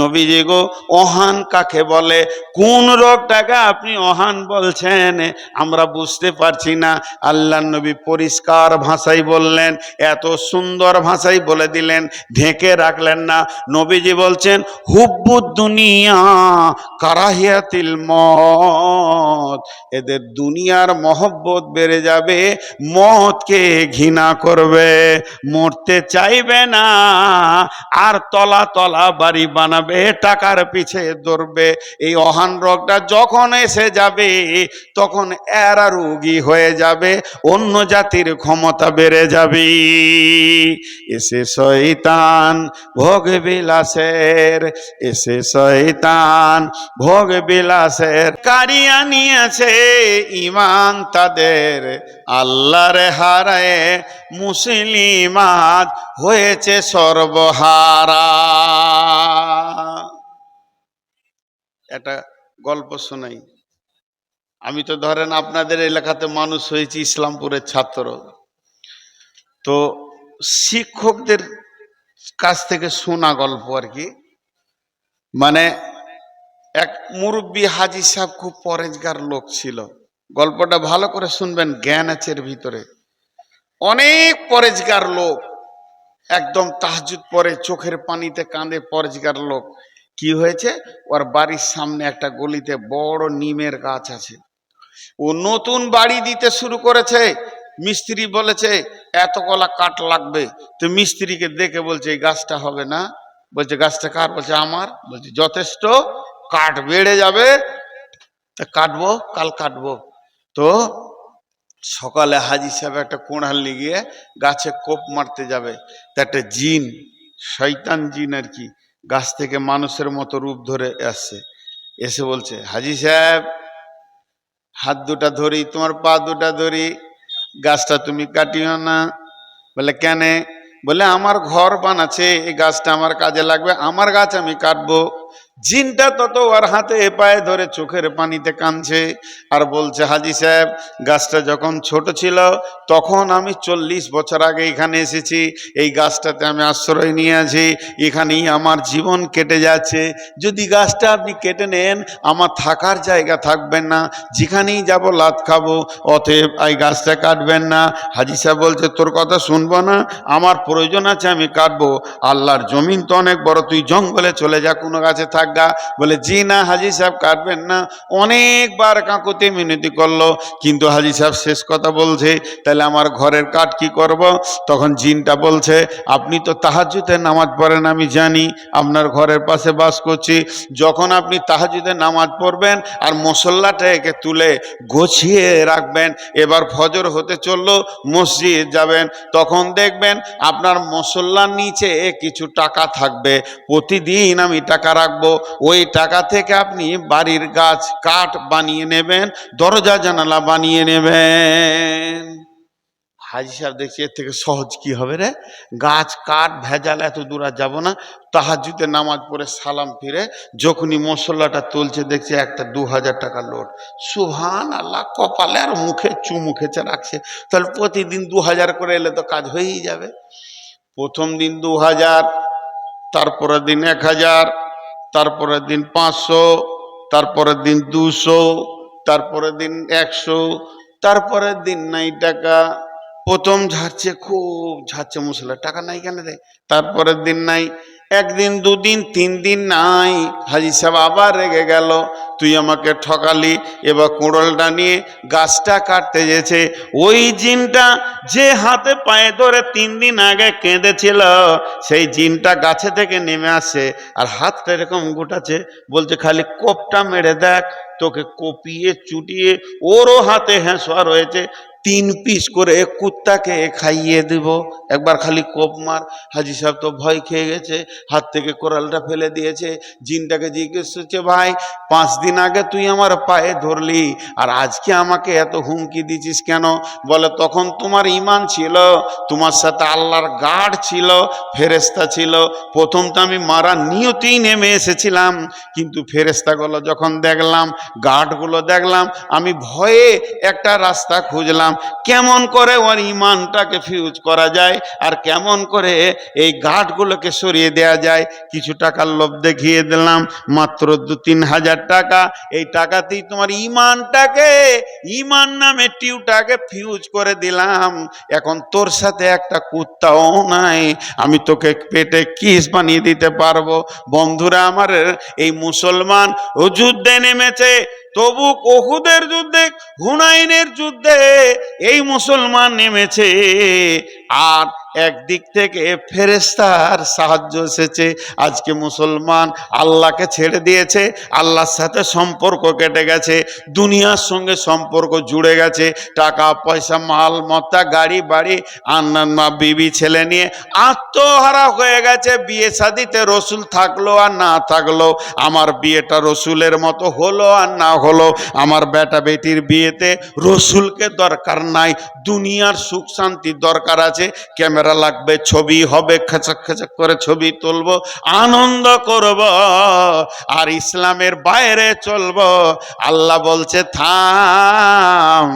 নবীজি গো, অহান কাকে বলে? কোন রোগটাকে আপনি অহান বলছেন? আমরা বুঝতে পারছি না। আল্লাহ নবী পরিষ্কার ভাষায় বললেন, এত সুন্দর ভাষায় বলে দিলেন, ঢেকে রাখলেন না। নবীজি বলছেন দুনিয়া কারাহিয়াতিল মত। এদের দুনিয়ার মহব্বত বেড়ে যাবে, মতকে ঘৃণা করবে। মরতে চাইবে না, আর তলা তলা বাড়ি বানাবে, টাকার পিছে দৌড়বে এই অহান রোগটা যখন এসে যাবে, তখন এরা রোগী হয়ে যাবে, অন্য জাতির ক্ষমতা বেড়ে যাবে। এসে শয়তান ভোগ বিলাসের, এসে শয়তান ভোগ বিলাসের। কারিয়া নিয়েছে ইমান তাদের, আল্লাহর হারায় মুসলিমাত হয়েছে সর্বহারা। একটা গল্প শোনাই। আমি তো ধরেন আপনাদের এলাকাতে মানুষ হয়েছি, ইসলামপুরের ছাত্র। তো শিক্ষকদের কাছ থেকে শোনা গল্প আর কি। মানে এক মুরব্বী হাজি সাহেব খুব পরেজগার লোক ছিল। গল্পটা ভালো করে শুনবেন, জ্ঞান আছে ভিতরে। অনেক পরেজগার লোক। একদম তাহাজুদ পরে চোখের পানিতে কাঁদে পরেজগার লোক। কি হয়েছে? ওর বাড়ির সামনে একটা গলিতে বড় নিমের গাছ আছে। ও নতুন বাড়ি দিতে শুরু করেছে। মিস্ত্রি বলেছে, এত কলা কাঠ লাগবে। তো মিস্ত্রিকে দেখে বলছে, এই গাছটা হবে না। বলছে, গাছটা কার? বলছে, আমার। বলছে, যথেষ্ট। কাঠ বেড়ে যাবে। তা কাটবো? কাল কাটবো। তো সকালে হাজি সাহেব একটা কোঁড়াল গিয়ে গাছে কোপ মারতে যাবে। তা একটা জিন, শয়তান জিন আর কি, গাছ থেকে মানুষের মতো রূপ ধরে আসছে। এসে বলছে, হাজি সাহেব, হাত দুটা ধরি, তোমার পা দুটা ধরি, গাছটা তুমি কাটিও না। বলে, কেন? বলে, আমার ঘর বানাচ্ছে, এই গাছটা আমার কাজে লাগবে, আমার গাছ আমি কাটবো। জিনটা তত ওর হাতে পায়ে ধরে চোখের পানিতে কাঁদছে আর বলছে, হাজি সাহেব, গাছটা যখন ছোট ছিল, তখন আমি চল্লিশ বছর আগে এখানে এসেছি, এই গাছটাতে আমি আশ্রয় নিয়ে আছি, এখানেই আমার জীবন কেটে যাচ্ছে। যদি গাছটা আপনি কেটে নেন, আমার থাকার জায়গা থাকবেন না, যেখানেই যাব লাত খাব, অতএব এই গাছটা কাটবেন না। হাজি সাহেব বলছে, তোর কথা শুনব না, আমার প্রয়োজন আছে আমি কাটবো। আল্লাহর জমিন তো অনেক বড়, তুই জঙ্গলে চলে যা কোনো গাছে থাকগা। বলে, জি না, হাজি সাহেব কাটবেন না। অনেকবার কাকুতে মিনতি করল, কিন্তু হাজি সাহেব শেষ কথা বলছে, তাহলে আমার ঘরের কাঠ কি করব? তখন জিনটা বলছে, আপনি তো তাহাজুতে নামাজ পড়েন, আমি জানি, আপনার ঘরের পাশে বাস করছি। যখন আপনি তাহাজুদে নামাজ পড়বেন আর মশল্লাটা একে তুলে গোছিয়ে রাখবেন, এবার ফজর হতে চলল, মসজিদ যাবেন, তখন দেখবেন আপনার মশল্লার নিচে কিছু টাকা থাকবে। প্রতিদিন আমি টাকা রাখব। ওই টাকা থেকে আপনি বাড়ির গাছ কাঠ বানিয়ে নেবেন, দরজা জানালা বানিয়ে নেবেন। হাজি সাহেব দেখছি, এর থেকে সহজ কি হবে রে? গাছ কাঠ ভেজাল, এত দূর আর যাব না। তাহাজুতে নামাজ পড়ে সালাম ফিরে, যখনই মশলাটা তুলছে, দেখছে একটা দু হাজার টাকা লোড। সুহান আল্লাহ কপালে আর মুখে চুমু খেচে রাখছে তাহলে প্রতিদিন দু হাজার করে এলে তো কাজ হয়েই যাবে। প্রথম দিন দু হাজার, তারপরের দিন এক হাজার তারপরের দিন পাঁচশো, তারপরের দিন দুশো, তারপরের দিন একশো, তারপরের দিন নাই টাকা। প্রথম ঝাড়ছে, খুব ঝাড়ছে মশলা। টাকা নাই কেন রে? তারপরের দিন নাই একদিন, দুদিন তিন দিন নাই। হাজি সাহেব আবার রেগে গেল। তুই আমাকে ঠকালি, এবার কুড়োলটা নিয়ে গাছটা কাটতে যেছে ওই জিনটা যে হাতে পায়ে ধরে তিন দিন আগে কেঁদেছিল, সেই জিনটা গাছে থেকে নেমে আসে আর হাতটা এরকম গোটাছে বলছে, খালি কোপটা মেরে দেখ, তোকে কপিয়ে চুটিয়ে ওরও হাতে হ্যাঁসোয়া রয়েছে। তিন পিস করে কুত্তাকে খাইয়ে দেব। একবার খালি কোপ মার। হাজি সাহেব তো ভয় খেয়ে গেছে, হাত থেকে কোরালটা ফেলে দিয়েছে। জিনটাকে জিজ্ঞেস করছে, ভাই, পাঁচ দিন আগে তুই আমার পায়ে ধরলি, আর আজকে আমাকে এত হুমকি দিছিস কেন? বলে, তখন তোমার ইমান ছিল, তোমার সাথে আল্লাহর গার্ড ছিল ফেরেস্তা ছিল। প্রথম তো আমি মারা নিয়তেই নেমে এসেছিলাম, কিন্তু ফেরেস্তাগুলো যখন দেখলাম, গার্ডগুলো দেখলাম, আমি ভয়ে একটা রাস্তা খুঁজলাম। কেমন করে ওর ইমানটাকে ফিউজ করা যায় আর কেমন করে এই গাঁটগুলোকে সরিয়ে দেয়া যায়। কিছু টাকার লোভ দেখিয়ে দিলাম, মাত্র দু তিন হাজার টাকা। এই টাকাতেই তোমার ইমানটাকে, ইমান নামে টিউটাকে ফিউজ করে দিলাম। এখন তোর সাথে একটা কুত্তাও নাই। আমি তোকে পেটে কিস বানিয়ে দিতে পারব। বন্ধুরা আমার, এই মুসলমান ও যুদ্ধে নেমেছে। তবু কহুদের যুদ্ধে হুনাইনের যুদ্ধে এই মুসলমান নেমেছে। আর একদিক থেকে ফেরেস্তার সাহায্য এসেছে। আজকে মুসলমান আল্লাহকে ছেড়ে দিয়েছে, আল্লাহর সাথে সম্পর্ক কেটে গেছে, দুনিয়ার সঙ্গে সম্পর্ক জুড়ে গেছে। টাকা, পয়সা, মাল মত্তা গাড়ি, বাড়ি আন্নান্ন বিবি, ছেলে নিয়ে আত্মহারা হয়ে গেছে। বিয়ে শাদিতে রসুল থাকল আর না থাকল। আমার বিয়েটা রসুলের মতো হলো আর না হলো। আমার বেটা বেটির বিয়েতে রসুলকে দরকার নাই। দুনিয়ার সুখ শান্তি দরকার আছে। ক্যামেরা লাগবে, ছবি হবে, খেচাক খেচাক করে ছবি তুলবো, আনন্দ করব, আর ইসলামের বাইরে চলবো। আল্লাহ বলছে, থাম,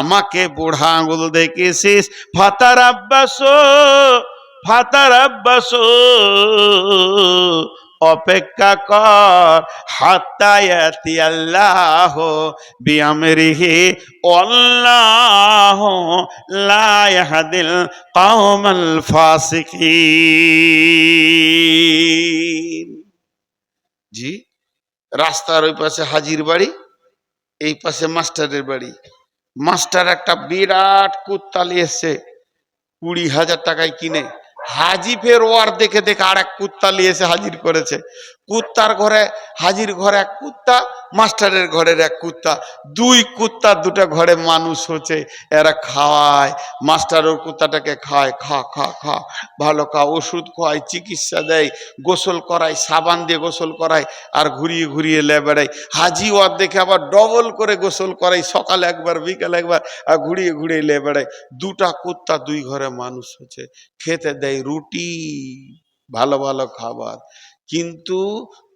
আমাকে বুড়া আঙুল দেখেছিস ফাতার আব্বাস ফাতার আব্বাস। অপেক্ষা কর হাত্তায়াতি আল্লাহ বিআমরিহি, আল্লাহ লা ইয়াহদিল কওমাল ফাসিকিন। জি, রাস্তার ওই পাশে হাজির বাড়ি, এই পাশে মাস্টারের বাড়ি। মাস্টার একটা বিরাট কুত্তালি এসছে, কুড়ি হাজার টাকায় কিনে। হাজিফের ওয়ার দেখে দেখে আর এক কুত্তা এসে হাজির করেছে। কুত্তার ঘরে, হাজির ঘরে এক কুত্তা, মাস্টারের ঘরের এক কুত্তা। দুই কুত্তা দুটো ঘরে মানুষ হচ্ছে, এরা খাওয়ায়। মাস্টার ওর কুত্তাটাকে খায়, খা খা খা। ভালো খা, ওষুধ খাওয়ায় চিকিৎসা দেয়, গোসল করায়, সাবান দিয়ে গোসল করায়, আর ঘুরিয়ে ঘুরিয়ে লে বেড়ায়। হাজি ওয়ার দেখে আবার ডবল করে গোসল করাই সকালে একবার, বিকালে একবার, আর ঘুরিয়ে ঘুরিয়ে লে বেড়ায়। দুটা কুত্তা দুই ঘরে মানুষ হচ্ছে, খেতে দেয় রুটি, ভালো ভালো খাবার। কিন্তু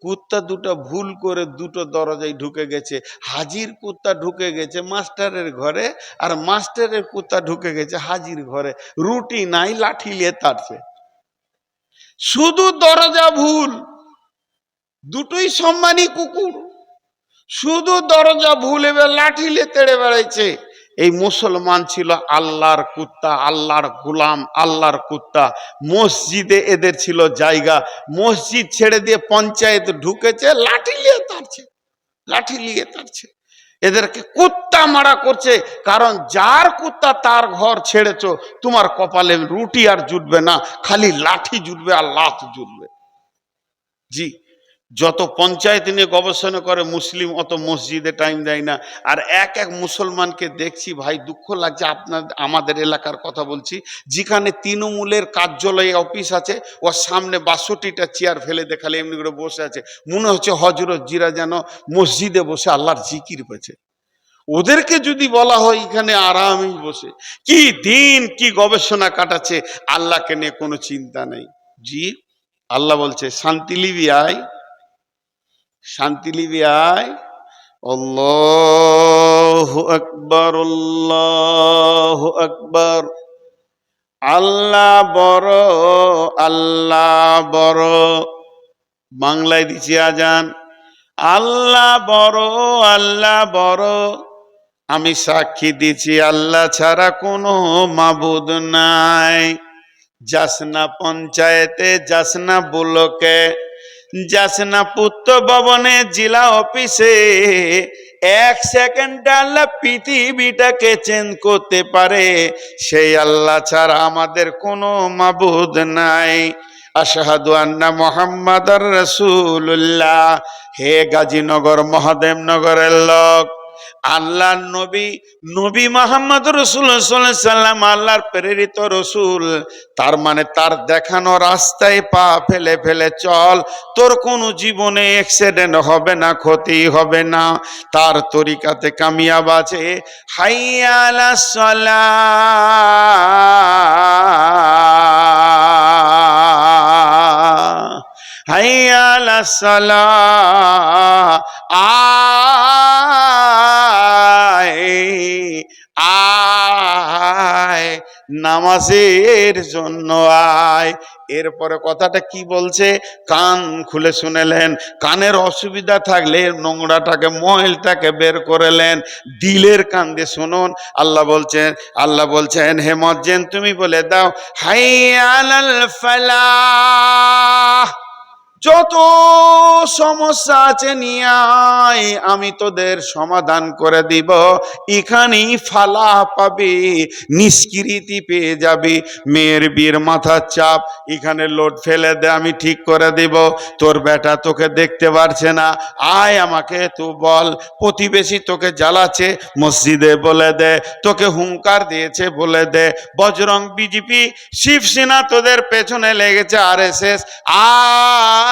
কুত্তা দুটো ভুল করে দুটো দরজায় ঢুকে গেছে। হাজির কুত্তা ঢুকে গেছে মাস্টারের ঘরে আর মাস্টারের কুত্তা ঢুকে গেছে হাজির ঘরে। রুটি নাই, লাঠি নিয়ে তাড়ছে শুধু দরজা ভুল, দুটোই সম্মানী কুকুর। শুধু দরজা ভুল, এবার লাঠি নিয়ে তেড়ে বেড়াইছে। এই মুসলমান ছিল আল্লাহর কুত্তা, আল্লাহর গুলাম, আল্লাহর কুত্তা। মসজিদে এদের ছিল জায়গা। মসজিদ ছেড়ে দিয়ে পঞ্চায়েত ঢুকেছে, লাঠি নিয়ে তারছে লাঠি নিয়ে তারছে এদেরকে কুত্তা মারা করছে, কারণ যার কুত্তা তার ঘর ছেড়েছো, তোমার কপালে রুটি আর জুটবে না, খালি লাঠি জুটবে আর লাত জুটবে। জি। যত পঞ্চায়েত নিয়ে গবেষণা করে, মুসলিম অত মসজিদে টাইম দেয় না। আর এক এক মুসলমানকে দেখছি, ভাই, দুঃখ লাগছে আপনার, আমাদের এলাকার কথা বলছি। যেখানে তৃণমূলের কার্যালয়ে অফিস আছে, ওর সামনে বাষট্টিটা চেয়ার ফেলে দেখালে এমনি করে বসে আছে। মনে হচ্ছে হজরত জিরা যেন মসজিদে বসে আল্লাহর জিকির পেয়েছে। ওদেরকে যদি বলা হয়, এখানে আরামই বসে। কি দিন, কি গবেষণা কাটাচ্ছে, আল্লাহকে নিয়ে কোনো চিন্তা নেই। জি, আল্লাহ বলছে, শান্তি লিবি আয়। শান্তি লিবি আয়। আল্লাহ আকবর আকবর। আল্লাহ বড় আল্লাহ বড়। বাংলায় দিছি আজান। আল্লাহ বড় আল্লাহ বড়। আমি সাক্ষী দিচ্ছি আল্লাহ ছাড়া কোনো মাবুদ নাই। যাসনা পঞ্চায়েতে যাসনা বুলকে। যাসনা পুত্র ভবনে জেলা অফিসে, এক সেকেন্ড আল্লাহ পৃথিবীটাকে চেঞ্জ করতে পারে। সেই আল্লাহ ছাড়া আমাদের কোনো মাবুদ নাই। আশাহাদু আন্না মোহাম্মদ রসুল্লাহ হে গাজীনগর, মহাদেবনগরের লোক আল্লাহর নবী নবী মোহাম্মদ রসুল সাল্লাম, আল্লাহর প্রেরিত রসুল। তার মানে তার দেখানো রাস্তায় পা ফেলে ফেলে, চল, তোর কোনো জীবনে অ্যাক্সিডেন্ট হবে না, ক্ষতি হবে না। তার তরিকাতে কামিয়াব আছে হাইয়ালা সলা। হাইয়ালা আয় আয়, নামাজের জন্য আয়। এরপরে কথাটা কি বলছে? কান খুলে শুনেলেন, কানের অসুবিধা থাকলে নোংরাটাকে, ময়লটাকে বের করেলেন। দিলের কান দিয়ে শুনুন, আল্লাহ বলছেন আল্লাহ বলছেন, হে মজ্জেন, তুমি বলে দাও, হাই আলাল ফালাহ। যত সমস্যা আছে নিয়ে আমি তোদের সমাধান করে দিব। এখানেই ফালা পাবি, নিষ্কৃতি পেয়ে যাবি। মেয়ের বীর মাথার চাপ, এখানে লোড ফেলে দে, আমি ঠিক করে দিব। তোর বেটা তোকে দেখতে পারছে না। আয় আমাকে, তু বল, প্রতিবেশী তোকে জ্বালাচ্ছে, মসজিদে বলে দে, তোকে হুঙ্কার দিয়েছে বলে দে। বজরং বিজেপি, শিবসেনা তোদের পেছনে লেগেছে আর এস এস আয়!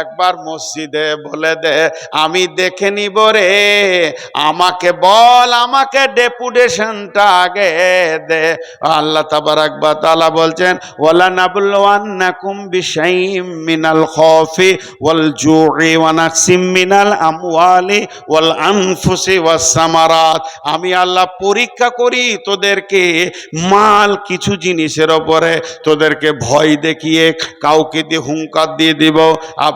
একবার মসজিদে বলে দে, আমি দেখে নিব রে। আমাকে বল, আমাকে ডেপুটেশনটা আগে দে। আল্লাহ তাবারাক বা তালা বলছেন ওয়ালা নাবলুওয়ান্নাকুম বিশাইইম মিনাল খাউফি ওয়াল জু'i ওয়া নাকসিম মিনাল আমওয়ালি ওয়াল আনফুসি ওয়াস সামারাত। আমি আল্লাহ পরীক্ষা করি তোদেরকে মাল কিছু জিনিসের ওপরে, তোদেরকে ভয় দেখিয়ে কাউকে দিয়ে হুঙ্কার দিয়ে দিব।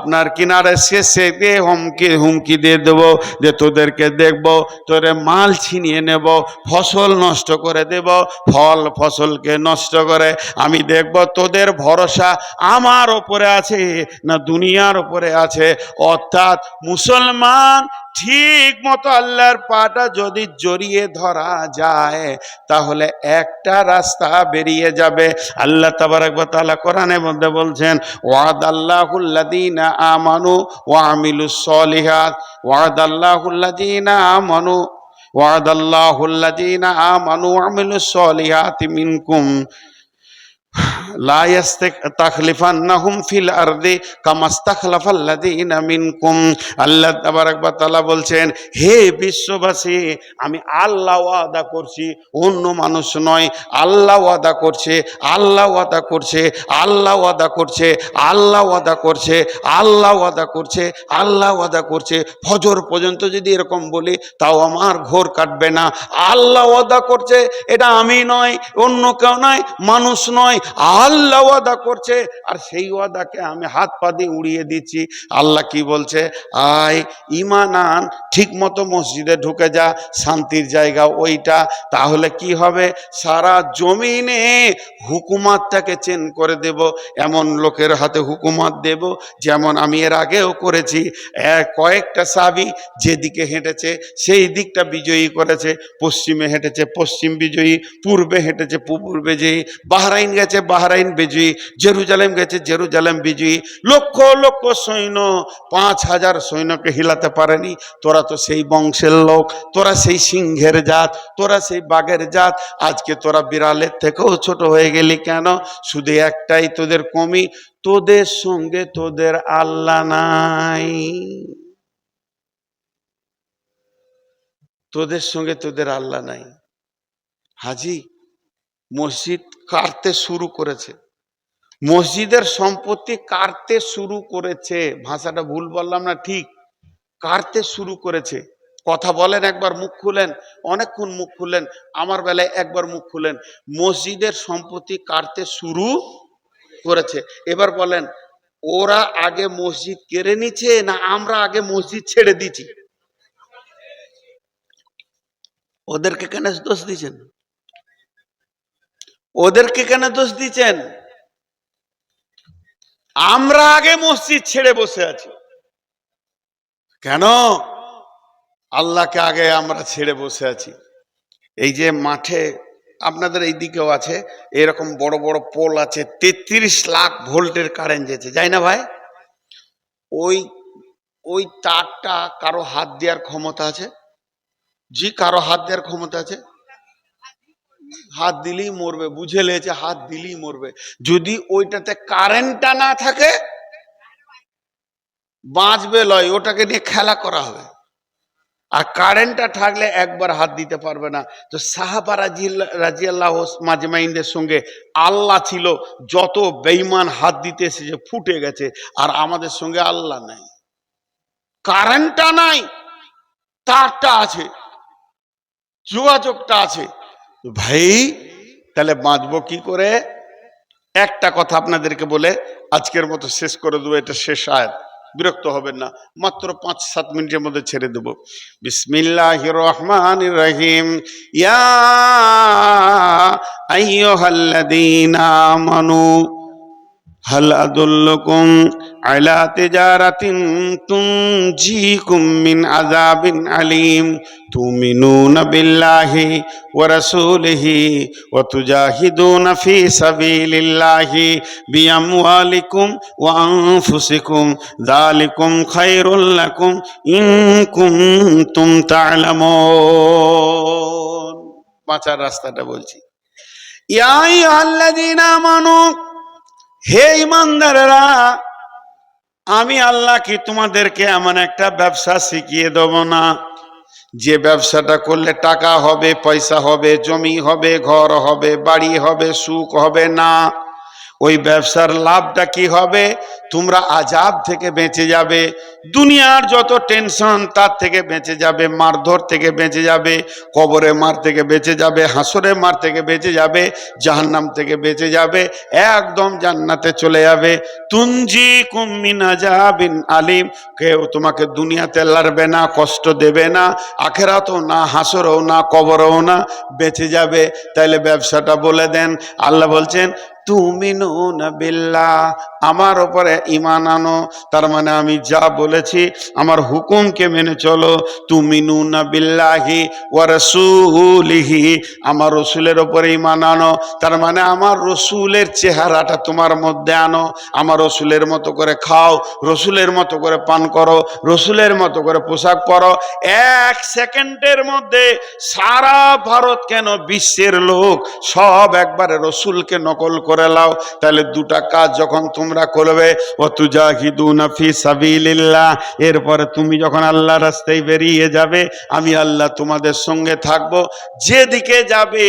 আপনার কিনারে শেষে দিয়ে হুমকি হুমকি দিয়ে দেবো, যে তোদেরকে দেখব, তোরে মাল ছিনিয়ে নেব, ফসল নষ্ট করে দেব, ফল ফসলকে নষ্ট করে আমি দেখব তোদের ভরসা আমার ওপরে আছে না দুনিয়ার ওপরে আছে। অর্থাৎ মুসলমান ঠিক মতো আল্লাহর পাটা যদি জড়িয়ে ধরা যায়, তাহলে একটা রাস্তা বেরিয়ে যাবে। আল্লাহ তাবারাক ওয়া তাআলা কোরআনের মধ্যে বলছেন ওয়াদাল্লাহুল্লাযীনা আমানু ওয়া আমিলুস সলিহাত ওয়াদাল্লাহুল্লাযীনা আমানু ওয়াদাল্লাহুল্লাযীনা আমানু ওয়া আমিলুস সলিহাতি মিনকুম। বলছেন, হে বিশ্ববাসী, আমি আল্লাহ ওয়াদা করছি, অন্য মানুষ নয়। আল্লাহ ওয়াদা করছে, আল্লাহ ওয়াদা করছে, আল্লাহ ওয়াদা করছে, আল্লাহ ওয়াদা করছে, আল্লাহ ওয়াদা করছে, আল্লাহ ওয়াদা করছে। ফজর পর্যন্ত যদি এরকম বলি, তাও আমার ঘোর কাটবে না। আল্লাহ ওয়াদা করছে, এটা আমি নয়, অন্য কেউ নয়, মানুষ নয়। আল্লাহ ওয়াদা করছে, আর সেই ওয়াদাকে আমি হাত পা দিয়ে উড়িয়ে দিচ্ছি। আল্লাহ কি বলছে? আয় ইমান আন ঠিক মতো মসজিদে ঢুকে যা, শান্তির জায়গা ওইটা। তাহলে কি হবে? সারা জমিনে হুকুমাতটাকে চেন করে দেব। এমন লোকের হাতে হুকুমাত দেব, যেমন আমি এর আগেও করেছি। কয়েকটা সাবি যেদিকে হেঁটেছে, সেই দিকটা বিজয়ী করেছে। পশ্চিমে হেঁটেছে পশ্চিম বিজয়ী, পূর্বে হেঁটেছে পূর্ব বিজয়ী। বাহরাইন গেছে বাহরাইন বিজয়ী, জেরুজালেম গেছে জেরুজালেম বিজয়ী। লক্ষ লক্ষ সৈন্য, পাঁচ হাজার সৈন্যকে হিলাতে পারেনি। তোরা তো সেই বংশের লোক, তোরা সেই সিংহের জাত, তোরা সেই বাঘের জাত। আজকে তোরা বিড়ালের থেকেও ছোট হয়ে গেলি কেন? শুধু একটাই তোদের কমি, তোদের সঙ্গে তোদের আল্লাহ নাই। তোদের সঙ্গে তোদের আল্লাহ নাই। হাজি মসজিদ কাটতে শুরু করেছে। মসজিদের সম্পত্তি কাটতে শুরু করেছে। ভাষাটা ভুল বললাম না, ঠিক। কাটতে শুরু করেছে। কথা বলেন, একবার মুখ খুলেন, অনেকক্ষণ মুখ খুললেন, আমার বেলায় একবার মুখ খুলেন। মসজিদের সম্পত্তি কাটতে শুরু করেছে। এবার বলেন, ওরা আগে মসজিদ কেড়ে নিচ্ছে না আমরা আগে মসজিদ ছেড়ে দিচ্ছি? ওদেরকে কেন দোষ দিচ্ছেন? ওদেরকে কেন দোষ দিচ্ছেন? আমরা আগে মসজিদ ছেড়ে বসে আছি। কেন? আল্লাহকে আগে আমরা ছেড়ে বসে আছি। এই যে মাঠে আপনাদের এই দিকেও আছে, এরকম বড় বড় পোল আছে, তেত্রিশ লাখ ভোল্টের কারেন্ট যেতে যাই না ভাই? ওই ওই তারটা কারও হাত দেওয়ার ক্ষমতা আছে? জি, কারও হাত দেওয়ার ক্ষমতা আছে? হাত দিলেই মরবে, বুঝে লেছে হাত দিলেই মরবে। যদি ওইটাতে কারেন্টটা না থাকে, বাঁচবে লয়, ওটাকে নিয়ে খেলা করা হবে। আর কারেন্টটা থাকলে একবার হাত দিতে পারবে না। তো সাহাবা রাজি, রাজিয়াল্লাহ মাজমাইনদের সঙ্গে আল্লাহ ছিল, যত বেইমান হাত দিতে এসেছে ফুটে গেছে, আর আমাদের সঙ্গে আল্লাহ নাই। কারেন্টটা নাই, তারটা আছে, যোগাযোগটা আছে। ভাই, তাহলে বাঁচবো কি করে? একটা কথা আপনাদেরকে বলে আজকের মতো শেষ করে দেবো, এটা শেষ আয়াত। বিরক্ত হবেন না, মাত্র পাঁচ সাত মিনিটের মধ্যে ছেড়ে দেব। বিসমিল্লাহ রহমান রহিম। ইয়া আইয়ুহাল্লাযীনা আমানু। هل أدلكم على تجارة تنجيكم من عذاب عليم تؤمنون بالله ورسوله وتجاهدون في سبيل الله بأموالكم وأنفسكم ذلكم خير لكم إن كنتم تعلمون বাঁচার রাস্তাটা বলছি ইয়া আইয়ুহাল্লাযীনা আমানু হে ইমানদারেরা, আমি আল্লাহ কি তোমাদেরকে এমন একটা ব্যবসা শিখিয়ে দেব না? যে ব্যবসাটা করলে টাকা হবে, পয়সা হবে, জমি হবে, ঘর হবে, বাড়ি হবে, সুখ হবে না। ওই ব্যবসার লাভটা কি হবে? তোমরা আজাব থেকে বেঁচে যাবে। দুনিয়ার যত টেনশন তার থেকে বেঁচে যাবে, মারধর থেকে বেঁচে যাবে, কবরে মার থেকে বেঁচে যাবে, হাসরে মার থেকে বেঁচে যাবে, জাহান্নাম থেকে বেঁচে যাবে, একদম জান্নাতে চলে যাবে। তুঞ্জি কুম্মিনা যাবিন আলিম। কেউ তোমাকে দুনিয়াতে লড়বে না, কষ্ট দেবে না, আখেরাতেও না, হাসরেও না, কবরেও না, বেঁচে যাবে। তাইলে ব্যবসাটা বলে দেন। আল্লাহ বলছেন, তুমিনুন বিল্লাহ, আমার ওপরে ইমান আনো। তার মানে আমি যা বলেছি, আমার হুকুমকে মেনে চলো। তুমিনুন বিল্লাহি ওয়া রাসূলিহি, আমার রসুলের ওপরে ইমান আনো। তার মানে আমার রসুলের চেহারাটা তোমার মধ্যে আনো। আমার রসুলের মতো করে খাও, রসুলের মতো করে পান করো, রসুলের মতো করে পোশাক পরো। এক সেকেন্ডের মধ্যে সারা ভারত কেন বিশ্বের লোক সব একবারে রসুলকে নকল করে লাও। তাহলে দুটা কাজ যখন তোমরা করবে এরপরে তুমি যখন আল্লাহ রাস্তায় বেরিয়ে যাবে, আমি আল্লাহ তোমাদের সঙ্গে থাকব। যেদিকে যাবে,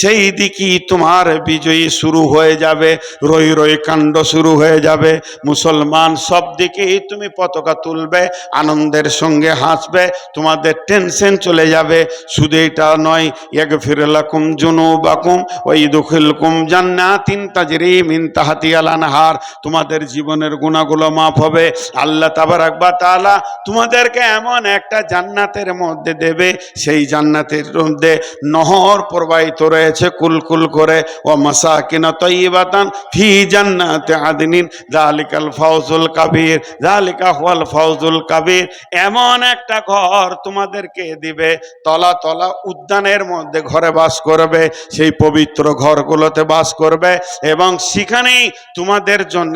সেই দিকেই তোমার বিজয়ী শুরু হয়ে যাবে। রই রই কাণ্ড শুরু হয়ে যাবে। মুসলমান সব দিকেই তুমি পতাকা তুলবে, আনন্দের সঙ্গে হাসবে, তোমাদের টেনশন চলে যাবে। শুধু এটা নয় এক ফিরলাকুম জুনুবাকুম ওই দুখিলকুম জান্নাতিন তাজরি মিন তাহাতিয়াল আনহার। তোমাদের জীবনের গুণাগুলো মাফ হবে। আল্লাহ তাবারাক বা তাআলা তোমাদেরকে এমন একটা জান্নাতের মধ্যে দেবে, সেই জান্নাতের মধ্যে নহর প্রবাহিত রয়েছে কুলকুল করে। ও মাসাকিন তৈবাতান ফি জান্নাতে আদিনিন জালিকাল ফাউজুল কাবির জালিকা হুয়াল ফাউজুল কাবির। এমন একটা ঘর তোমাদেরকে দিবে, তলা তলা উদ্যানের মধ্যে ঘরে বাস করবে, সেই পবিত্র ঘরগুলোতে বাস করবে এবং সেখানেই তোমাদের জন্য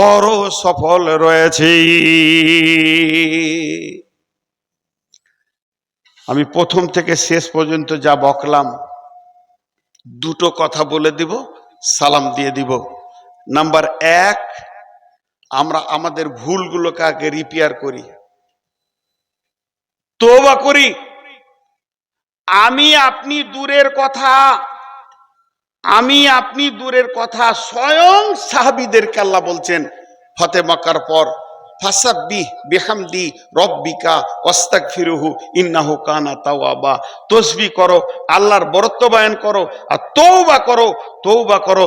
বড় সফল রয়েছে। আমি প্রথম থেকে শেষ পর্যন্ত যা বকলাম, দুটো কথা বলে দিব, সালাম দিয়ে দিব। নাম্বার এক, আমরা আমাদের ভুলগুলোকে আগে রিপেয়ার করি। তোবা করি। আমি আপনি দূরের কথা আমি আপনি দূরের কথা স্বয়ং সাহাবিদের আল্লাহ বলছেন ফতে মক্কার পর। রব্বিকা অস্তাক ফিরুহু ইন্নাহু তসবি করো, আল্লাহর করো আর তৌবা করো তৌবা করো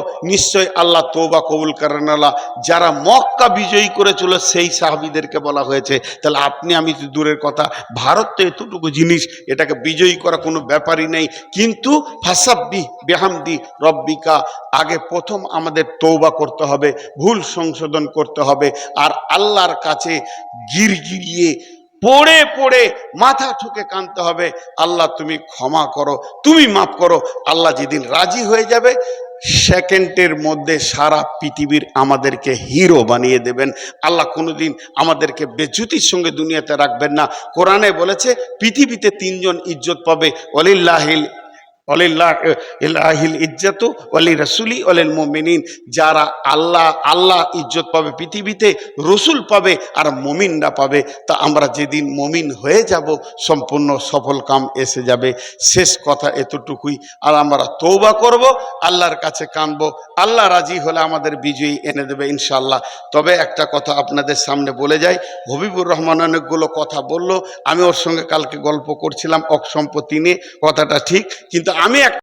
আল্লাহ তৌবা কবুল যারা মক্কা বিজয়ী করেছিল সেই সাহাবিদেরকে বলা হয়েছে, তাহলে আপনি, আমি তো দূরের কথা, ভারত তো এতটুকু জিনিস, এটাকে বিজয়ী করা কোনো ব্যাপারই নেই। কিন্তু ফাসাব্বি বেহামদি রব্বিকা, আগে প্রথম আমাদের তৌবা করতে হবে, ভুল সংশোধন করতে হবে। আর আল্লাহর কাছে গিরগিরিয়ে পড়ে পড়ে মাথা ঠুকে কানতে হবে। আল্লাহ, তুমি ক্ষমা করো, তুমি মাফ করো। আল্লাহ যেদিন রাজি হয়ে যাবে, সেকেন্ডের মধ্যে সারা পৃথিবীর আমাদেরকে হিরো বানিয়ে দেবেন। আল্লাহ কোনোদিন আমাদেরকে বেজুতির সঙ্গে দুনিয়াতে রাখবেন না। কোরআনে বলেছে, পৃথিবীতে তিনজন ইজ্জত পাবে। অলিল্লাহিল অলিল্লাহ ইল্লাহিল ইজ্জতু অলি রসুলি অলিল মোমিনিন। যারা আল্লাহ আল্লাহ ইজ্জত পাবে, পৃথিবীতে রসুল পাবে আর মমিনরা পাবে, তা আমরা যেদিন মমিন হয়ে যাব, সম্পূর্ণ সফল কাম এসে যাবে। শেষ কথা এতটুকুই। আর আমরা তৌবা করব, আল্লাহর কাছে কানবো। আল্লাহ রাজি হলে আমাদের বিজয়ী এনে দেবে ইনশাল্লাহ তবে একটা কথা আপনাদের সামনে বলে যাই। হবিবুর রহমান অনেকগুলো কথা বলল। আমি ওর সঙ্গে কালকে গল্প করছিলাম অক নিয়ে। কথাটা ঠিক। কিন্তু আমি এক